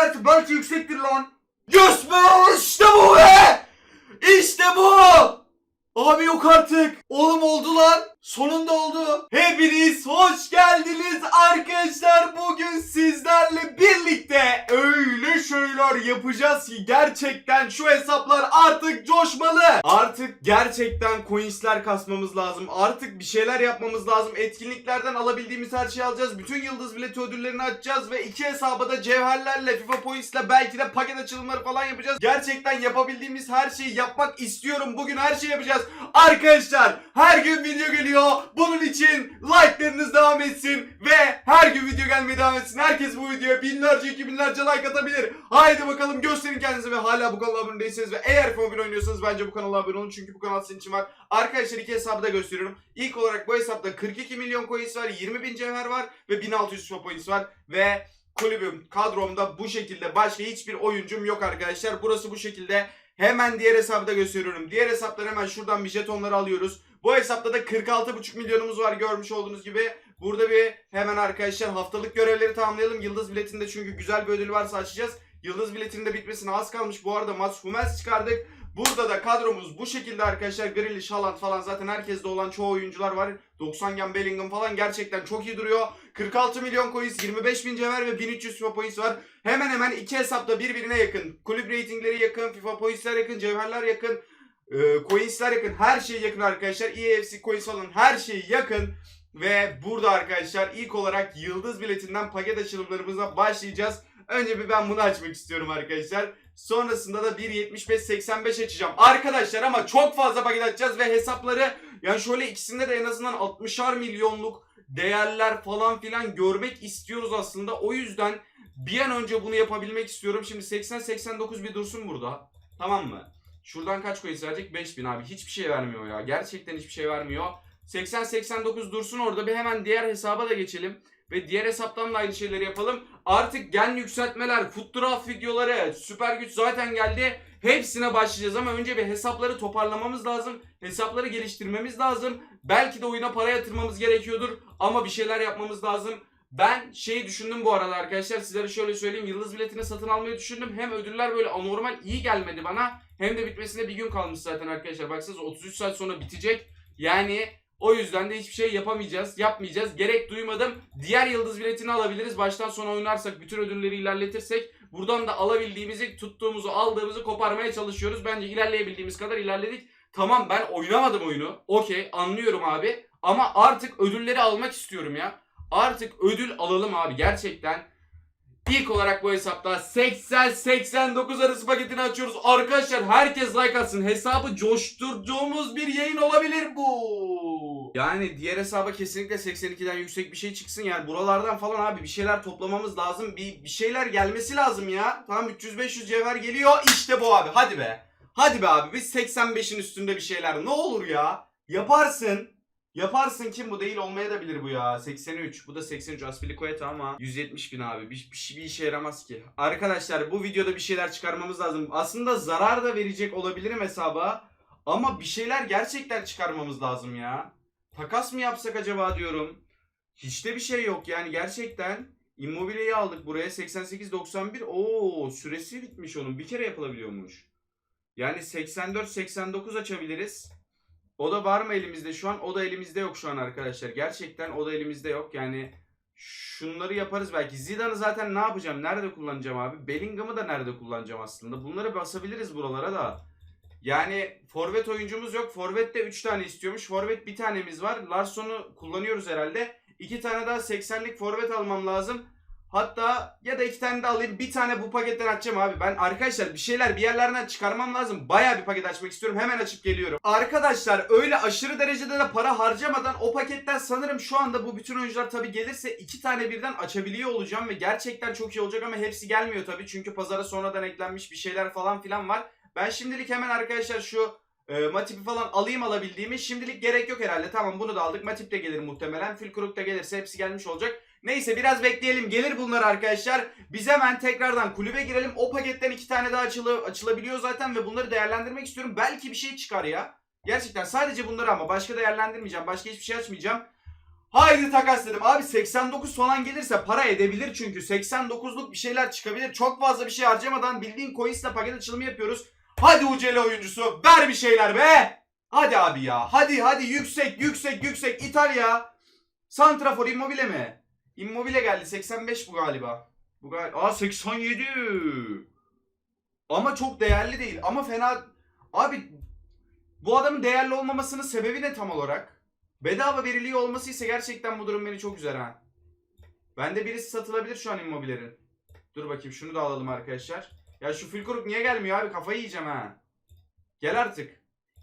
belki, belki yüksektir lan. Be işte bu be. İşte bu. Abi yok artık. Oğlum oldu lan. Sonunda oldu. Hepiniz hoş geldiniz arkadaşlar. Bugün sizlerle birlikte öyle şeyler yapacağız ki gerçekten şu hesaplar artık coşmalı. Artık gerçekten coinsler kasmamız lazım. Artık bir şeyler yapmamız lazım. Etkinliklerden alabildiğimiz her şeyi alacağız. Bütün yıldız bileti ödüllerini açacağız ve iki hesaba da cevherlerle FIFA Points'le belki de paket açılımları falan yapacağız. Gerçekten yapabildiğimiz her şeyi yapmak istiyorum. Bugün her şeyi yapacağız. Arkadaşlar her gün video geliyor. Bunun için like'larınız devam etsin ve her gün video gelmeye devam etsin. Herkes bu videoya binlerce iki binlerce like atabilir. Haydi bakalım gösterin kendinizi ve hala bu kanala abone değilseniz ve eğer F11 oynuyorsanız bence bu kanala abone olun. Çünkü bu kanal sizin için var. Arkadaşlar iki hesabı da gösteriyorum. İlk olarak bu hesapta 42 milyon coins var, 20 bin cevher var ve 1600 FIFA points var ve kulübüm, kadromda bu şekilde başka hiçbir oyuncum yok arkadaşlar. Burası bu şekilde. Hemen diğer hesabı da gösteriyorum. Diğer hesapları hemen şuradan bir jetonları alıyoruz. Bu hesapta da 46,5 milyonumuz var görmüş olduğunuz gibi. Burada bir hemen arkadaşlar haftalık görevleri tamamlayalım. Yıldız biletinde çünkü güzel bir ödül varsa açacağız. Yıldız biletinin de bitmesine az kalmış. Bu arada Mats Hummels çıkardık. Burada da kadromuz bu şekilde arkadaşlar. Grealish, Haaland falan zaten herkeste olan çoğu oyuncular var. 90 gen Bellingham falan gerçekten çok iyi duruyor. 46 milyon coins, 25 bin cevher ve 1300 FIFA points var. Hemen hemen iki hesapta birbirine yakın. Kulüp ratingleri yakın, FIFA pointsler yakın, cevherler yakın. E, coinsler yakın, her şey yakın arkadaşlar. EFC coins falan her şey yakın. Ve burada arkadaşlar ilk olarak yıldız biletinden paket açılımlarımıza başlayacağız. Önce bir ben bunu açmak istiyorum arkadaşlar. Sonrasında da 1.75-85 açacağım. Arkadaşlar ama çok fazla paket açacağız ve hesapları yani şöyle ikisinde de en azından 60'ar milyonluk değerler falan filan görmek istiyoruz aslında. O yüzden bir an önce bunu yapabilmek istiyorum. Şimdi 80-89 bir dursun burada. Tamam mı? Şuradan kaç coins verecek? 5000 abi. Hiçbir şey vermiyor ya. Gerçekten hiçbir şey vermiyor. 80-89 dursun orada. Bir hemen diğer hesaba da geçelim. Ve diğer hesaptan da aynı şeyleri yapalım. Artık gen yükseltmeler, foot draft videoları, süper güç zaten geldi. Hepsine başlayacağız ama önce bir hesapları toparlamamız lazım. Hesapları geliştirmemiz lazım. Belki de oyuna para yatırmamız gerekiyordur. Ama bir şeyler yapmamız lazım. Ben şeyi düşündüm bu arada arkadaşlar. Sizlere şöyle söyleyeyim. Yıldız biletini satın almayı düşündüm. Hem ödüller böyle anormal iyi gelmedi bana. Hem de bitmesine bir gün kalmış zaten arkadaşlar. Baksanıza 33 saat sonra bitecek. Yani o yüzden de hiçbir şey yapamayacağız, yapmayacağız. Gerek duymadım. Diğer yıldız biletini alabiliriz. Baştan sona oynarsak, bütün ödülleri ilerletirsek buradan da alabildiğimizi, tuttuğumuzu, aldığımızı koparmaya çalışıyoruz. Bence ilerleyebildiğimiz kadar ilerledik. Tamam ben oynamadım oyunu. Okey anlıyorum abi. Ama artık ödülleri almak istiyorum ya. Artık ödül alalım abi gerçekten. İlk olarak bu hesapta 80-89 arası paketini açıyoruz. Arkadaşlar herkes like atsın. Hesabı coşturduğumuz bir yayın olabilir bu. Yani diğer hesaba kesinlikle 82'den yüksek bir şey çıksın. Yani buralardan falan abi bir şeyler toplamamız lazım. Bir, bir şeyler gelmesi lazım ya. Tamam 300-500 cevher geliyor. İşte bu abi. Hadi be. Hadi be abi biz 85'in üstünde bir şeyler. Ne olur ya. Yaparsın. Yaparsın kim bu değil olmaya da bilir bu ya. 83. Bu da 83 Aspilicueta ama 170 bin abi. Bir, bir, bir işe yaramaz ki. Arkadaşlar bu videoda bir şeyler çıkarmamız lazım. Aslında zarar da verecek olabilirim hesaba. Ama bir şeyler gerçekten çıkarmamız lazım ya. Takas mı yapsak acaba diyorum. Hiç de bir şey yok yani gerçekten. Immobile'yi aldık buraya 88-91. Oo süresi bitmiş onun. Bir kere yapılabiliyormuş. Yani 84-89 açabiliriz. O da var mı elimizde şu an? O da elimizde yok şu an arkadaşlar. Gerçekten o da elimizde yok. Yani şunları yaparız belki. Zidane'ı zaten ne yapacağım? Nerede kullanacağım abi? Bellingham'ı da nerede kullanacağım aslında? Bunları basabiliriz buralara da. Yani forvet oyuncumuz yok. Forvet de 3 tane istiyormuş. Forvet bir tanemiz var. Larsson'u kullanıyoruz herhalde. 2 tane daha 80'lik forvet almam lazım. Hatta ya da iki tane de alayım. Bir tane bu paketten açacağım abi. Ben arkadaşlar bir şeyler bir yerlerden çıkarmam lazım. Baya bir paket açmak istiyorum. Hemen açıp geliyorum. Arkadaşlar öyle aşırı derecede de para harcamadan o paketten sanırım şu anda bu bütün oyuncular tabi gelirse iki tane birden açabiliyor olacağım. Ve gerçekten çok iyi olacak ama hepsi gelmiyor tabi. Çünkü pazara sonradan eklenmiş bir şeyler falan filan var. Ben şimdilik hemen arkadaşlar şu e, Matip'i falan alayım alabildiğimi. Şimdilik gerek yok herhalde. Tamam bunu da aldık. Matip de gelir muhtemelen. Fülkruk da gelirse hepsi gelmiş olacak. Neyse biraz bekleyelim. Gelir bunlar arkadaşlar. Biz hemen tekrardan kulübe girelim. O paketten iki tane daha açılı, açılabiliyor zaten ve bunları değerlendirmek istiyorum. Belki bir şey çıkar ya. Gerçekten sadece bunları ama başka değerlendirmeyeceğim. Başka hiçbir şey açmayacağım. Haydi takas dedim. Abi 89 falan gelirse para edebilir çünkü. 89'luk bir şeyler çıkabilir. Çok fazla bir şey harcamadan bildiğin coins'le paket açılımı yapıyoruz. Hadi UCL oyuncusu ver bir şeyler be. Hadi abi ya. Hadi hadi yüksek yüksek yüksek İtalya. Santrafor Immobile mi? Immobile geldi 85 bu galiba. Bu galiba. Aa 87. Ama çok değerli değil. Ama fena. Abi bu adamın değerli olmamasının sebebi ne tam olarak? Bedava veriliyor olması ise gerçekten bu durum beni çok üzer ha. Bende birisi satılabilir şu an immobilerin. Dur bakayım şunu da alalım arkadaşlar. Ya şu Fülkuruk niye gelmiyor abi kafayı yiyeceğim ha. Gel artık.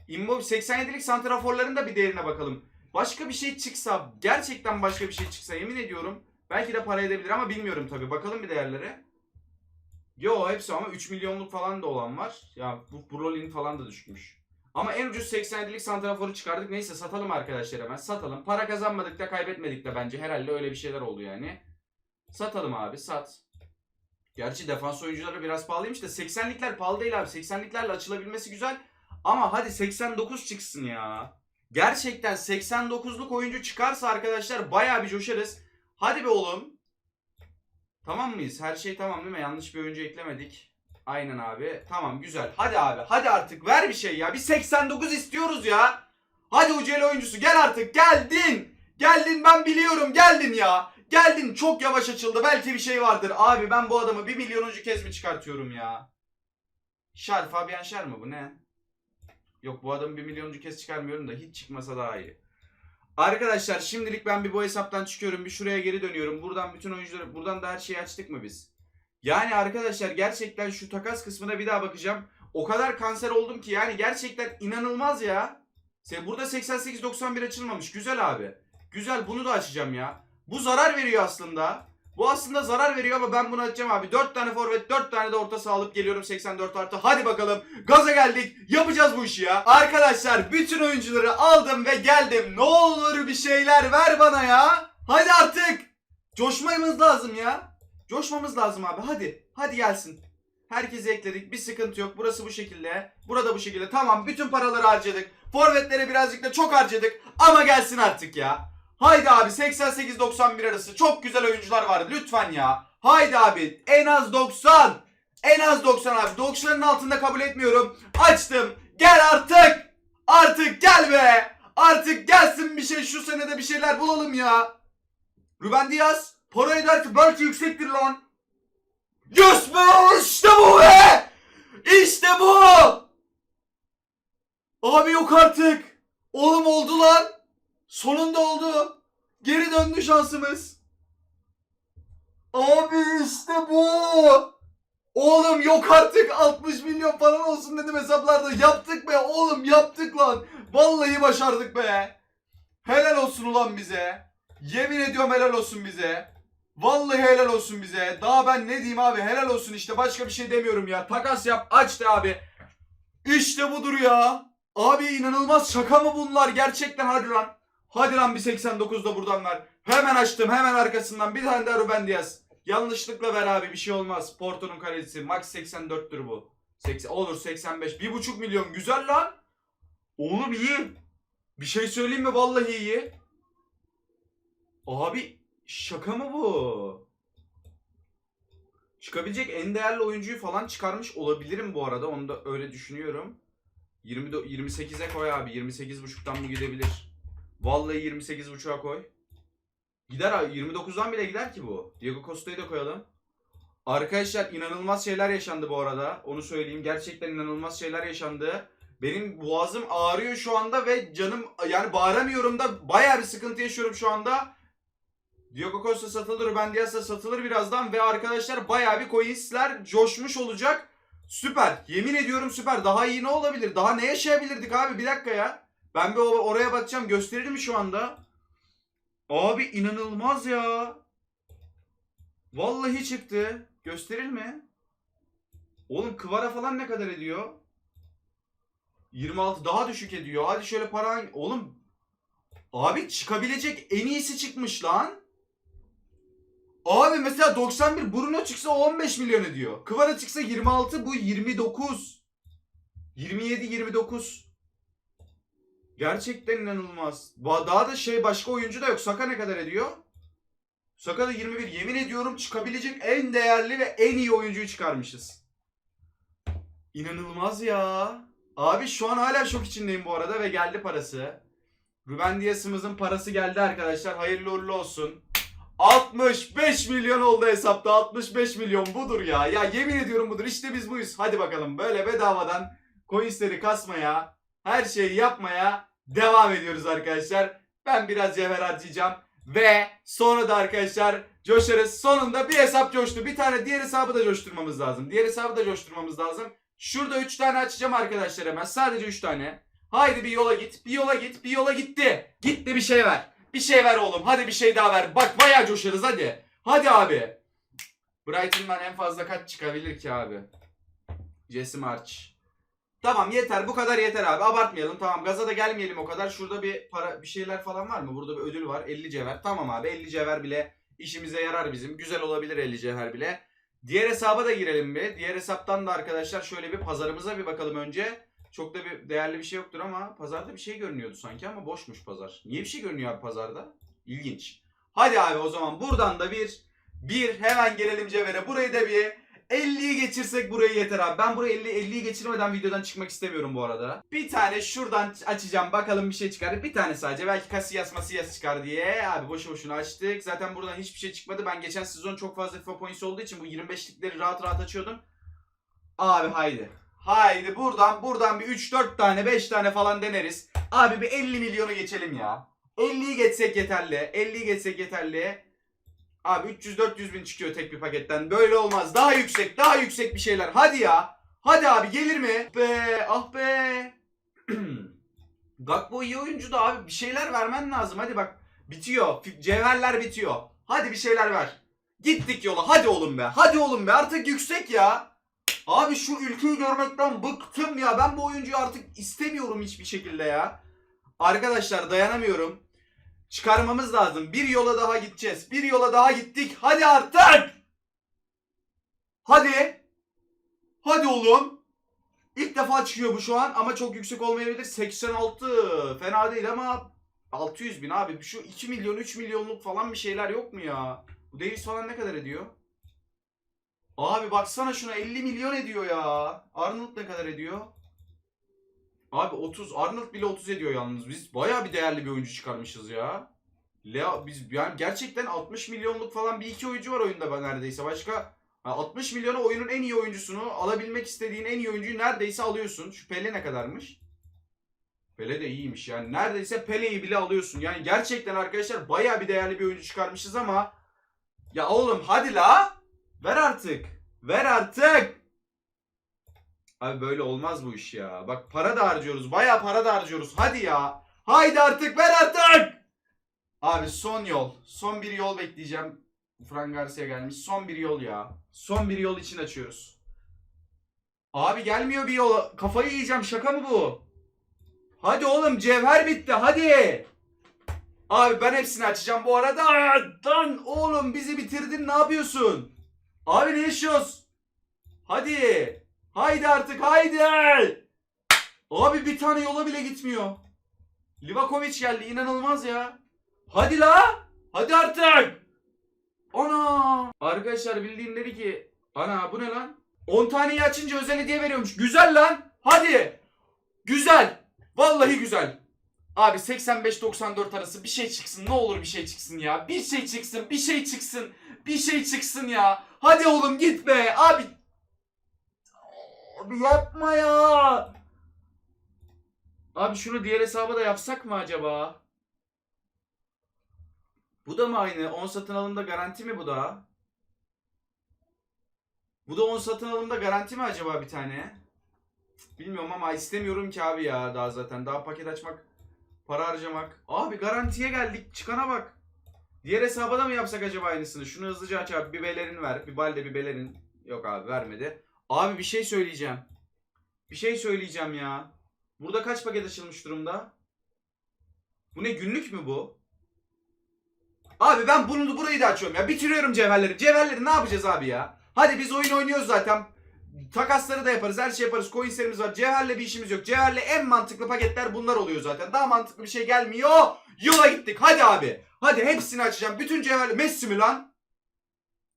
Immob 87'lik santraforların da bir değerine bakalım. Başka bir şey çıksa, gerçekten başka bir şey çıksa yemin ediyorum belki de para edebilir ama bilmiyorum tabi. Bakalım bir değerlere. Yo hepsi ama 3 milyonluk falan da olan var. Ya bu Brolin falan da düşmüş. Ama en ucuz 87'lik santraforu çıkardık. Neyse satalım arkadaşlar hemen. Satalım. Para kazanmadık da kaybetmedik de bence. Herhalde öyle bir şeyler oldu yani. Satalım abi sat. Gerçi defans oyuncuları biraz pahalıymış da 80'likler pahalı değil abi. 80'liklerle açılabilmesi güzel. Ama hadi 89 çıksın ya. Gerçekten 89'luk oyuncu çıkarsa arkadaşlar bayağı bir coşarız. Hadi be oğlum. Tamam mıyız? Her şey tamam değil mi? Yanlış bir oyuncu eklemedik. Aynen abi. Tamam güzel. Hadi abi. Hadi artık ver bir şey ya. Bir 89 istiyoruz ya. Hadi UCL oyuncusu gel artık. Geldin. Geldin ben biliyorum. Geldin ya. Geldin. Çok yavaş açıldı. Belki bir şey vardır. Abi ben bu adamı bir milyonuncu kez mi çıkartıyorum ya? Şer. Fabian Şer mi bu ne? Yok bu adamı bir milyonuncu kez çıkarmıyorum da hiç çıkmasa daha iyi. Arkadaşlar şimdilik ben bir bu hesaptan çıkıyorum. Bir şuraya geri dönüyorum. Buradan bütün oyuncuları buradan da her şeyi açtık mı biz? Yani arkadaşlar gerçekten şu takas kısmına bir daha bakacağım. O kadar kanser oldum ki yani gerçekten inanılmaz ya. Burada 88-91 açılmamış. Güzel abi. Güzel bunu da açacağım ya. Bu zarar veriyor aslında. Bu aslında zarar veriyor ama ben bunu açacağım abi. 4 tane forvet 4 tane de orta saha geliyorum 84 artı. Hadi bakalım gaza geldik. Yapacağız bu işi ya. Arkadaşlar bütün oyuncuları aldım ve geldim. Ne olur bir şeyler ver bana ya. Hadi artık. Coşmamız lazım ya. Coşmamız lazım abi. Hadi. Hadi gelsin. Herkesi ekledik. Bir sıkıntı yok. Burası bu şekilde. Burada bu şekilde. Tamam. Bütün paraları harcadık. Forvetlere birazcık da çok harcadık. Ama gelsin artık ya. Haydi abi 88-91 arası. Çok güzel oyuncular var. Lütfen ya. Haydi abi. En az 90. En az 90 abi. 90'ın altında kabul etmiyorum. Açtım. Gel artık. Artık gel be. Artık gelsin bir şey. Şu senede bir şeyler bulalım ya. Ruben Diaz. Para ederse belki yüksektir lan. Yes be! İşte bu be! İşte bu! Abi yok artık. Oğlum oldu lan. Sonunda oldu. Geri döndü şansımız. Abi işte bu. Oğlum yok artık 60 milyon falan olsun dedim hesaplarda. Yaptık be oğlum yaptık lan. Vallahi başardık be. Helal olsun ulan bize. Yemin ediyorum helal olsun bize. Vallahi helal olsun bize. Daha ben ne diyeyim abi helal olsun işte başka bir şey demiyorum ya. Takas yap aç de abi. İşte budur ya. Abi inanılmaz şaka mı bunlar gerçekten hadi lan. Hadi lan bir 89'da buradan ver. Hemen açtım hemen arkasından bir tane daha Ruben Diaz. Yanlışlıkla ver abi bir şey olmaz. Porto'nun kalecisi max 84'tür bu. 80, olur 85. 1,5 milyon güzel lan. Oğlum iyi. Bir şey söyleyeyim mi vallahi iyi. Abi şaka mı bu? Çıkabilecek en değerli oyuncuyu falan çıkarmış olabilirim bu arada. Onu da öyle düşünüyorum. 20 do- 28'e koy abi. 28.5'tan bu gidebilir. Vallahi 28.5'a koy. Gider abi. 29'dan bile gider ki bu. Diego Costa'yı da koyalım. Arkadaşlar inanılmaz şeyler yaşandı bu arada. Onu söyleyeyim. Gerçekten inanılmaz şeyler yaşandı. Benim boğazım ağrıyor şu anda ve canım yani bağıramıyorum da bayağı bir sıkıntı yaşıyorum şu anda. Diego Costa satılır, Ruben Diaz da satılır birazdan ve arkadaşlar bayağı bir coinsler coşmuş olacak. Süper. Yemin ediyorum süper. Daha iyi ne olabilir? Daha ne yaşayabilirdik abi? Bir dakika ya. Ben bir oraya bakacağım. Gösterir mi şu anda? Abi inanılmaz ya. Vallahi çıktı. Gösterir mi? Oğlum Kıvara falan ne kadar ediyor? 26 daha düşük ediyor. Hadi şöyle para... Oğlum Abi çıkabilecek en iyisi çıkmış lan. Abi mesela 91 Bruno çıksa 15 milyon ediyor. Kvara çıksa 26 bu 29. 27 29. Gerçekten inanılmaz. Daha da şey başka oyuncu da yok. Saka ne kadar ediyor? Saka da 21. Yemin ediyorum çıkabilecek en değerli ve en iyi oyuncuyu çıkarmışız. İnanılmaz ya. Abi şu an hala şok içindeyim bu arada ve geldi parası. Ruben Dias'ımızın parası geldi arkadaşlar. Hayırlı uğurlu olsun. 65 milyon oldu hesapta. 65 milyon budur ya. Ya yemin ediyorum budur. İşte biz buyuz. Hadi bakalım böyle bedavadan coinsleri kasmaya, her şeyi yapmaya devam ediyoruz arkadaşlar. Ben biraz cevher harcayacağım. Ve sonra da arkadaşlar coşarız. Sonunda bir hesap coştu. Bir tane diğer hesabı da coşturmamız lazım. Diğer hesabı da coşturmamız lazım. Şurada 3 tane açacağım arkadaşlar hemen. Sadece 3 tane. Haydi bir yola git. Bir yola git. Bir yola gitti. Gitti bir şey ver. Bir şey ver oğlum. Hadi bir şey daha ver. Bak bayağı coşarız hadi. Hadi abi. Brighton'dan en fazla kaç çıkabilir ki abi? Jesse March. Tamam yeter. Bu kadar yeter abi. Abartmayalım. Tamam gaza da gelmeyelim o kadar. Şurada bir para bir şeyler falan var mı? Burada bir ödül var. 50 cevher. Tamam abi 50 cevher bile işimize yarar bizim. Güzel olabilir 50 cevher bile. Diğer hesaba da girelim bir. Diğer hesaptan da arkadaşlar şöyle bir pazarımıza bir bakalım önce. Çok da bir değerli bir şey yoktur ama pazarda bir şey görünüyordu sanki ama boşmuş pazar. Niye bir şey görünüyor abi pazarda? İlginç. hadi abi o zaman buradan da bir bir hemen gelelim cevhere. Burayı da bir 50'yi geçirsek burayı yeter abi. Ben burayı 50 50'yi geçirmeden videodan çıkmak istemiyorum bu arada. Bir tane şuradan açacağım bakalım bir şey çıkar. Bir tane sadece belki Casillas Masillas çıkar diye. Abi boşu boşuna açtık. Zaten buradan hiçbir şey çıkmadı. Ben geçen sezon çok fazla FIFA points olduğu için bu 25'likleri rahat rahat açıyordum. Abi haydi. Haydi buradan buradan bir 3-4 tane 5 tane falan deneriz. Abi bir 50 milyonu geçelim ya. 50'yi geçsek yeterli. 50'yi geçsek yeterli. Abi 300-400 bin çıkıyor tek bir paketten. Böyle olmaz. Daha yüksek, daha yüksek bir şeyler. Hadi ya. Hadi abi gelir mi? Be, ah be. Gakpo iyi oyuncu da abi bir şeyler vermen lazım. Hadi bak bitiyor. Cevherler bitiyor. Hadi bir şeyler ver. Gittik yola. Hadi oğlum be. Hadi oğlum be. Artık yüksek ya. Abi şu ülkeyi görmekten bıktım ya. Ben bu oyuncuyu artık istemiyorum hiçbir şekilde ya. Arkadaşlar dayanamıyorum. Çıkarmamız lazım. Bir yola daha gideceğiz. Bir yola daha gittik. Hadi artık. Hadi. Hadi oğlum. İlk defa çıkıyor bu şu an ama çok yüksek olmayabilir. 86. Fena değil ama 600 bin abi. Şu 2 milyon 3 milyonluk falan bir şeyler yok mu ya? Bu Davis falan ne kadar ediyor? Abi baksana şuna 50 milyon ediyor ya. Arnold ne kadar ediyor? Abi 30 Arnold bile 30 ediyor yalnız. Biz bayağı bir değerli bir oyuncu çıkarmışız ya. Leo biz yani gerçekten 60 milyonluk falan bir iki oyuncu var oyunda ben neredeyse. Başka ha, 60 milyona oyunun en iyi oyuncusunu alabilmek istediğin en iyi oyuncuyu neredeyse alıyorsun. Şu Pele ne kadarmış? Pele de iyiymiş yani. Neredeyse Pele'yi bile alıyorsun. Yani gerçekten arkadaşlar bayağı bir değerli bir oyuncu çıkarmışız ama ya oğlum hadi la. Ver artık. Ver artık. Abi böyle olmaz bu iş ya. Bak para da harcıyoruz. Bayağı para da harcıyoruz. Hadi ya. Haydi artık ver artık. Abi son yol. Son bir yol bekleyeceğim. Fran Garcia gelmiş. Son bir yol ya. Son bir yol için açıyoruz. Abi gelmiyor bir yol. Kafayı yiyeceğim. Şaka mı bu? Hadi oğlum cevher bitti. Hadi. Abi ben hepsini açacağım bu arada. Lan oğlum bizi bitirdin. Ne yapıyorsun? Abi ne yaşıyoruz? Hadi. Haydi artık haydi. Abi bir tane yola bile gitmiyor. Livakovic geldi inanılmaz ya. Hadi la. Hadi artık. Ana. Arkadaşlar bildiğin dedi ki. Ana bu ne lan? 10 taneyi açınca özel hediye veriyormuş. Güzel lan. Hadi. Güzel. Vallahi güzel. Abi 85-94 arası bir şey çıksın. Ne olur bir şey çıksın ya. Bir şey çıksın. Bir şey çıksın. Bir şey çıksın ya. Hadi oğlum git be. Abi Abi yapma ya. Abi şunu diğer hesaba da yapsak mı acaba? Bu da mı aynı? 10 satın alımda garanti mi bu da? Bu da 10 satın alımda garanti mi acaba bir tane? Bilmiyorum ama istemiyorum ki abi ya daha zaten. Daha paket açmak, para harcamak. Abi garantiye geldik. Çıkana bak. Diğer hesaba da mı yapsak acaba aynısını? Şunu hızlıca aç abi. Bir belerin ver. Bir balde bir belerin. Yok abi vermedi. Abi bir şey söyleyeceğim. Bir şey söyleyeceğim ya. Burada kaç paket açılmış durumda? Bu ne günlük mü bu? Abi ben bunu burayı da açıyorum ya. Bitiriyorum cevherleri. Cevherleri ne yapacağız abi ya? Hadi biz oyun oynuyoruz zaten. Takasları da yaparız. Her şey yaparız. Coinslerimiz var. Cevherle bir işimiz yok. Cevherle en mantıklı paketler bunlar oluyor zaten. Daha mantıklı bir şey gelmiyor. Yola gittik. Hadi abi. Hadi hepsini açacağım. Bütün cevherle. Messi mi lan?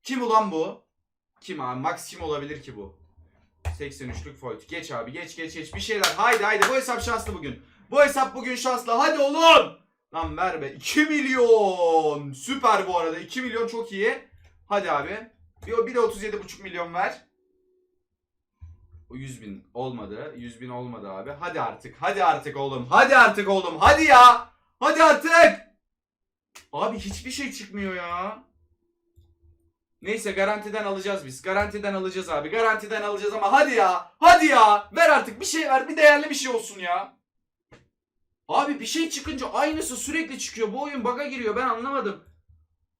Kim ulan bu? Kim abi? Max kim olabilir ki bu? 83'lük foyt. Geç abi. Geç geç geç. Bir şeyler. Haydi haydi. Bu hesap şanslı bugün. Bu hesap bugün şanslı. Hadi oğlum. Lan ver be. 2 milyon. Süper bu arada. 2 milyon çok iyi. Hadi abi. Bir, bir de 37,5 milyon ver. O 100 bin olmadı. 100 bin olmadı abi. Hadi artık. Hadi artık oğlum. Hadi artık oğlum. Hadi ya. Hadi artık. Abi hiçbir şey çıkmıyor ya. Neyse garantiden alacağız biz. Garantiden alacağız abi. Garantiden alacağız ama hadi ya. Hadi ya. Ver artık bir şey ver. Bir değerli bir şey olsun ya. Abi bir şey çıkınca aynısı sürekli çıkıyor. Bu oyun bug'a giriyor. Ben anlamadım.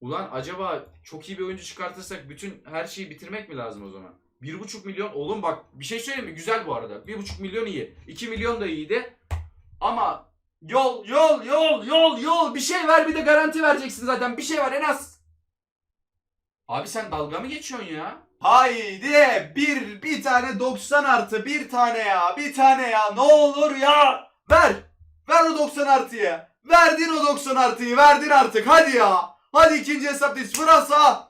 Ulan acaba çok iyi bir oyuncu çıkartırsak bütün her şeyi bitirmek mi lazım o zaman? 1,5 milyon oğlum bak bir şey söyleyeyim mi? Güzel bu arada. 1,5 milyon iyi. 2 milyon da iyiydi. Ama yol yol yol yol yol bir şey ver bir de garanti vereceksin zaten. Bir şey var en az. Abi sen dalga mı geçiyorsun ya? Haydi bir bir tane 90 artı bir tane ya bir tane ya. Ne olur ya. Ver ver o 90 artıyı. Verdin o 90 artıyı verdin artık. Hadi ya. Hadi ikinci hesaptayız Fransa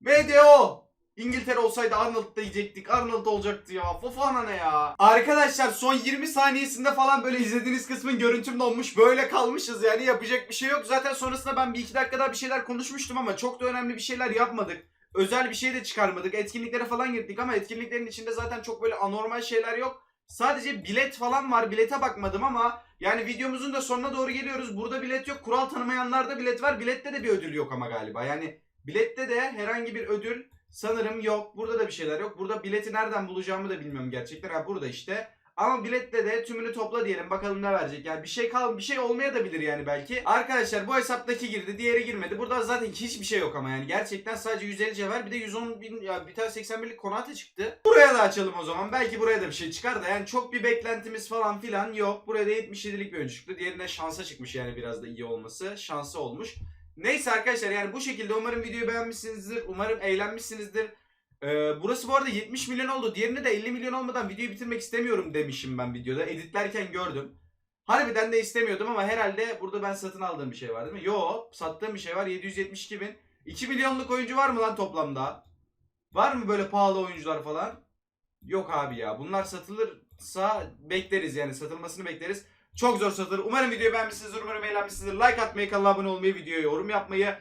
MDO İngiltere olsaydı Arnold diyecektik. Arnold olacaktı ya. Fofana ne ya? Arkadaşlar son 20 saniyesinde falan böyle izlediğiniz kısmın görüntüm donmuş. Böyle kalmışız yani yapacak bir şey yok. Zaten sonrasında ben bir iki dakika daha bir şeyler konuşmuştum ama çok da önemli bir şeyler yapmadık. Özel bir şey de çıkarmadık. Etkinliklere falan gittik ama etkinliklerin içinde zaten çok böyle anormal şeyler yok. Sadece bilet falan var. Bilete bakmadım ama yani videomuzun da sonuna doğru geliyoruz. Burada bilet yok. Kural tanımayanlarda bilet var. Bilette de bir ödül yok ama galiba. Yani bilette de herhangi bir ödül Sanırım yok. Burada da bir şeyler yok. Burada bileti nereden bulacağımı da bilmiyorum gerçekten. Ha burada işte. Ama bilette de tümünü topla diyelim. Bakalım ne verecek. Yani bir şey kal bir şey olmaya da bilir yani belki. Arkadaşlar bu hesaptaki girdi. Diğeri girmedi. Burada zaten hiçbir şey yok ama yani. Gerçekten sadece 150 cevher bir de 110 bin ya bir tane 81'lik konate çıktı. Buraya da açalım o zaman. Belki buraya da bir şey çıkar da yani çok bir beklentimiz falan filan yok. Buraya da 77'lik bir oyuncu çıktı. Diğerine şansa çıkmış yani biraz da iyi olması. Şansı olmuş. Neyse arkadaşlar yani bu şekilde umarım videoyu beğenmişsinizdir. Umarım eğlenmişsinizdir. Ee, burası bu arada 70 milyon oldu. Diğerine de 50 milyon olmadan videoyu bitirmek istemiyorum demişim ben videoda. Editlerken gördüm. Harbiden de istemiyordum ama herhalde burada ben satın aldığım bir şey var değil mi? Yo sattığım bir şey var 772 bin. 2 milyonluk oyuncu var mı lan toplamda? Var mı böyle pahalı oyuncular falan? Yok abi ya. Bunlar satılırsa bekleriz yani satılmasını bekleriz. Çok zor satılır. Umarım videoyu beğenmişsinizdir. Umarım eğlenmişsinizdir. Like atmayı, kanala abone olmayı, videoya yorum yapmayı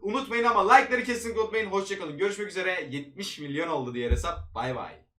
unutmayın ama like'ları kesinlikle unutmayın. Hoşçakalın. Görüşmek üzere. 70 milyon oldu diğer hesap. Bay bay.